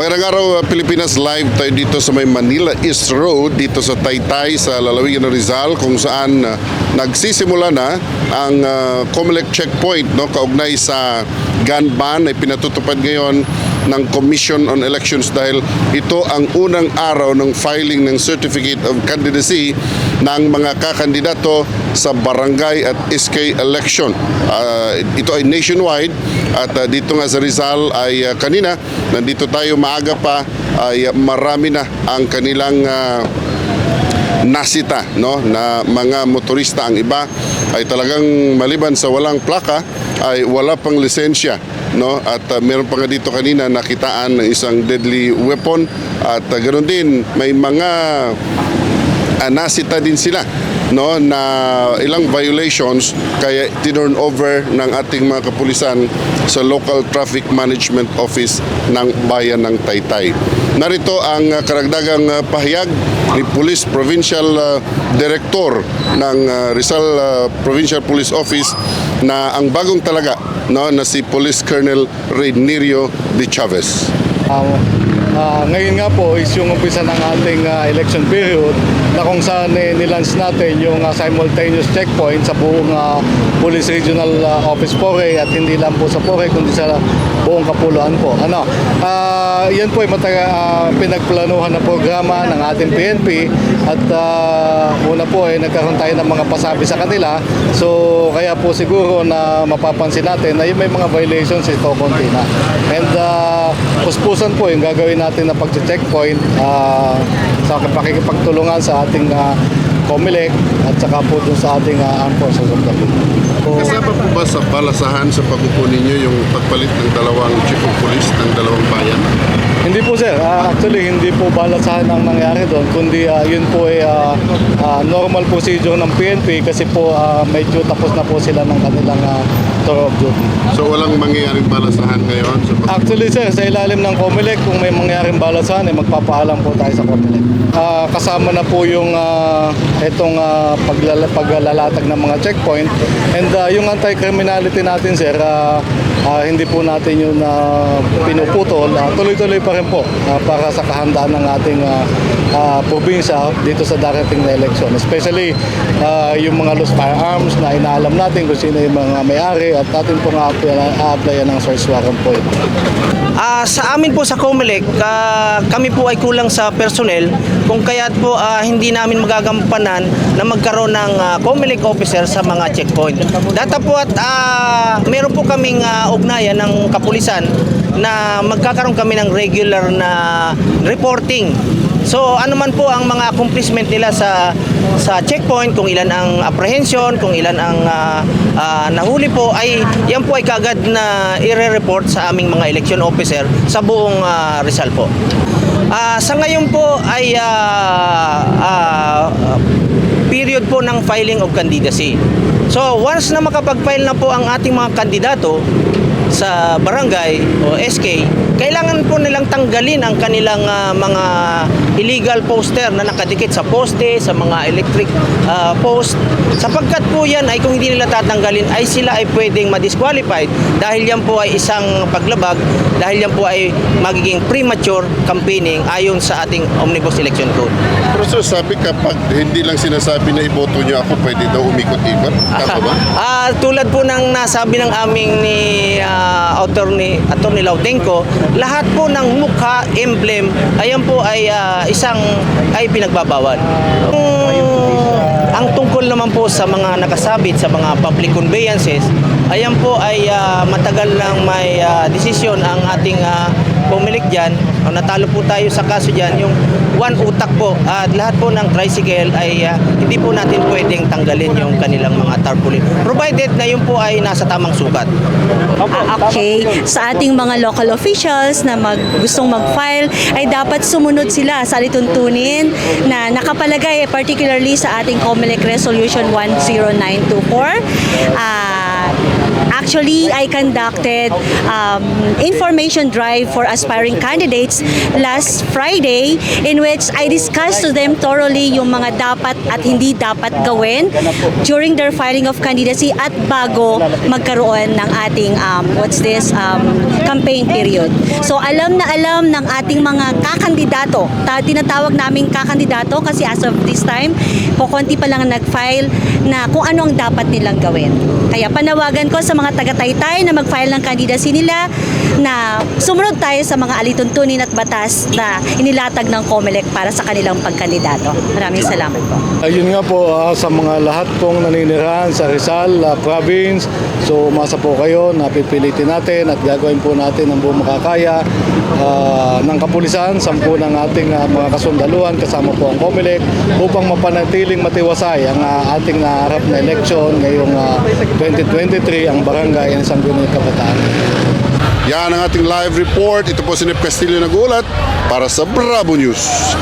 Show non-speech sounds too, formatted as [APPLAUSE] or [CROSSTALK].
Magandang araw uh, Pilipinas live. Tayo dito sa may Manila East Road dito sa Taytay sa lalawigan ng Rizal kung saan uh, nagsisimula na ang uh, Comelec checkpoint no? Kaugnay sa gun ban ay pinatutupad ngayon ng Commission on Elections dahil ito ang unang araw ng filing ng Certificate of Candidacy ng mga kakandidato sa barangay at SK election. Uh, ito ay nationwide at uh, dito nga sa Rizal ay uh, kanina nandito tayo maaga pa ay marami na ang kanilang uh, nasita no na mga motorista ang iba ay talagang maliban sa walang plaka ay wala pang lisensya no? At uh, meron pa nga dito kanina nakitaan ng isang deadly weapon. At uh, ganoon din may mga uh, nasita din sila no? Na ilang violations kaya tinurn over ng ating mga kapulisan sa local traffic management office ng bayan ng Taytay. Narito ang uh, karagdagang uh, pahayag ni Police Provincial Director ng Rizal Provincial Police Office na ang bagong talaga no na si Police Colonel Reynerio de Chavez. Ah, ah, ngayon nga po is yung umpisa ng ating ah, election period na kung saan eh, nilance natin yung ah, simultaneous checkpoint sa buong ah, Police Regional ah, Office Pore at hindi lang po sa Pore kundi sa buong Kapuluan po. Ano, ah, yan po ay mataga, ah, pinagplanuhan na programa ng ating PNP at ah, una po ay nagkaroon tayo ng mga pasabi sa kanila so kaya po siguro na mapapansin natin na yung may mga violations ito konti na. And uh, puspusan po yung gagawin natin na pag-checkpoint ah, sa pakikipagtulungan sa ating uh, COMELEC at saka po dun sa ating uh, armed forces of the Philippines. Kasama po ba sa balasahan sa pagkukunin ninyo yung pagpalit ng dalawang chief of police ng dalawang bayan? Hindi po sir, Ah, actually hindi po balasahan ang nangyari doon kundi ah, yun po ay ah, ah, normal procedure ng PNP kasi po ah, medyo tapos na po sila ng kanilang ah, tour of duty. So walang mangyayaring balasahan ngayon pag- Actually sir, sa ilalim ng COMELEC kung may mangyaring balasahan ay magpapaalam po tayo sa COMELEC. Ah, kasama na po yung ah, itong ah, paglala, paglalalatag ng mga checkpoint and ah, yung anti-criminality natin sir, ah, ah, hindi po natin yun na pinuputol. Ah, tuloy-tuloy pa rin po ah, para sa kahandaan ng ating ah, ah, probinsya dito sa darating na eleksyon. Especially ah, yung mga loose firearms na inaalam natin kung sino yung mga may-ari at atin pong a-applyan ng search warrant po ito. Ah, sa amin po sa Comelec, ah, kami po ay kulang sa personnel kung kaya't po ah, hindi namin magagampanan na magkaroon ng ah, Comelec officer sa mga checkpoint. Data po at ah, meron po kaming ah, ugnayan ng kapulisan na magkakaroon kami ng regular na reporting So ano man po ang mga accomplishment nila sa sa checkpoint, kung ilan ang apprehension, kung ilan ang ah, ah, nahuli po ay yan po ay kagad na ire-report sa aming mga election officer sa buong ah, Rizal po. Ah, sa ngayon po ay ah, ah, period po ng filing of candidacy. So once na makapag-file na po ang ating mga kandidato sa barangay o SK, kailangan po nilang tanggalin ang kanilang ah, mga illegal poster na nakadikit sa poste, sa mga electric ah, post. Sapagkat po yan ay kung hindi nila tatanggalin ay sila ay pwedeng ma-disqualified dahil yan po ay isang paglabag, dahil yan po ay magiging premature campaigning ayon sa ating Omnibus Election Code. Pero sir, sabi kapag hindi lang sinasabi na iboto niyo ako, pwede daw umikot-ikot. Tama ba? [LAUGHS] Ah, tulad po ng nasabi ng aming ni ah, attorney, attorney Laudenko, lahat po ng mukha, emblem, ayan po ay ah, isang ay pinagbabawal. Ang, ang tungkol naman po sa mga nakasabit sa mga public conveyances, ayan po ay ah, matagal nang may ah, desisyon ang ating uh, pumilik dyan. Ang natalo po tayo sa kaso dyan, yung one utak po at lahat po ng tricycle ay ah, hindi po natin pwedeng tanggalin yung kanilang mga tarpaulin. Provided na yun po ay nasa tamang sukat. Ah, okay, sa ating mga local officials na mag, gustong mag-file ay dapat sumunod sila sa alituntunin na nakapalagay eh, particularly sa ating COMELEC Resolution 10924. Ah, Actually, I conducted um, information drive for aspiring candidates last Friday in which I discussed to them thoroughly yung mga dapat at hindi dapat gawin during their filing of candidacy at bago magkaroon ng ating um, what's this um, campaign period. So alam na alam ng ating mga kakandidato, ta- tinatawag namin kakandidato kasi as of this time, kukunti pa lang nag-file na kung ano ang dapat nilang gawin. Kaya panawagan ko sa mga taga-taytay na mag-file ng candidacy nila na sumunod tayo sa mga alituntunin at batas na inilatag ng COMELEC para sa kanilang pagkandidato. Maraming salamat po. Ayun nga po ah, sa mga lahat pong naninirahan sa Rizal ah, province. So umasa po kayo na pipilitin natin at gagawin po natin ang buong makakaya ah, ng kapulisan, sampu ng ating ah, mga kasundaluhan kasama po ang COMELEC upang mapanatiling matiwasay ang ah, ating naharap na eleksyon ngayong ah, 2023 ang barangay ng Sangguniang Kabataan. Yan ang ating live report. Ito po si Nep Castillo nagulat para sa Bravo News.